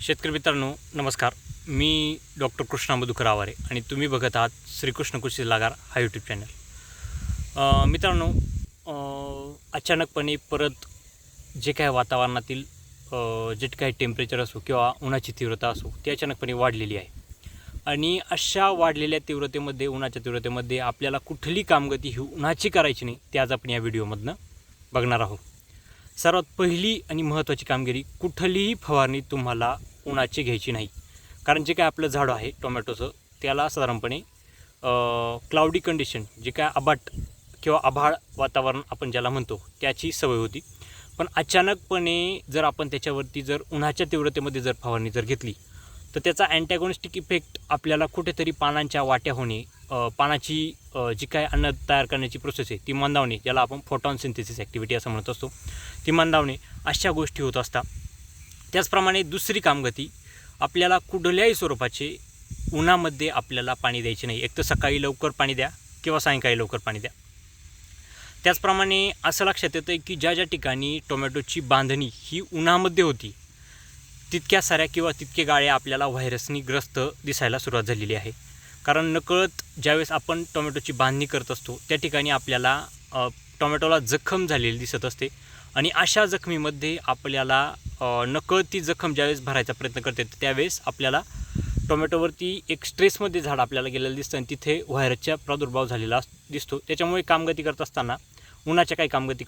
शेतकरी मित्रांनो नमस्कार. मी डॉक्टर कृष्णा मधुकर आवारे आणि तुम्ही बघत आहात श्रीकृष्ण कृषी लागार हा यूट्यूब चॅनल मित्रांनो अचानकपणे परत जे काय वातावरणातील जे काही टेम्परेचर असो किंवा उन्हाची तीव्रता असो ती अचानकपणे वाढलेली आहे. आणि अशा वाढलेल्या तीव्रतेमध्ये उन्हाच्या तीव्रतेमध्ये आपल्याला कुठली कामगती ही उन्हाची करायची नाही ते आज आपण या व्हिडिओमधनं बघणार आहोत. सर्वात पहिली आणि महत्त्वाची कामगिरी कुठलीही फवारणी तुम्हाला उन्हाची घ्यायची नाही. कारण जे काय आपलं झाड आहे टोमॅटोचं त्याला साधारणपणे क्लाउडी कंडिशन जे काय आबाट किंवा आभाळ वातावरण आपण ज्याला म्हणतो त्याची सवय होती. पण अचानकपणे जर आपण त्याच्यावरती जर उन्हाच्या तीव्रतेमध्ये जर फवारणी जर घेतली तर त्याचा अँटॅगॉनिस्टिक इफेक्ट आपल्याला कुठेतरी पानांच्या वाट्या होणे पानाची जी काय अन्न तयार करण्याची प्रोसेस आहे ती मंदावणे ज्याला आपण फोटॉन सिंथेसिस ॲक्टिव्हिटी असं म्हणत असतो ती मंदावणे अशा गोष्टी होत असतात. त्याचप्रमाणे दुसरी कामगती आपल्याला कुठल्याही स्वरूपाचे उन्हामध्ये आपल्याला पाणी द्यायचे नाही. एक तर सकाळी लवकर पाणी द्या किंवा सायंकाळी लवकर पाणी द्या. त्याचप्रमाणे असं लक्षात येतं की ज्या ज्या ठिकाणी टोमॅटोची बांधणी ही उन्हामध्ये होती तितक्या साऱ्या किंवा तितके गाळे आपल्याला व्हायरसनी ग्रस्त दिसायला सुरुवात झालेली आहे. कारण नकळत ज्यावेळेस आपण टोमॅटोची बांधणी करत असतो त्या ठिकाणी आपल्याला टोमॅटोला जखम झालेली दिसत असते. आणि अशा जखमीमध्ये आपल्याला नकळत ती जखम ज्यावेळेस भरायचा प्रयत्न करते त्यावेळेस आपल्याला टोमॅटोवरती एक स्ट्रेसमध्ये झाड आपल्याला गेलेलं दिसतं आणि तिथे व्हायरसचा प्रादुर्भाव झालेला अस- दिसतो. त्याच्यामुळे कामगती करत असताना उन्हाच्या काही कामगती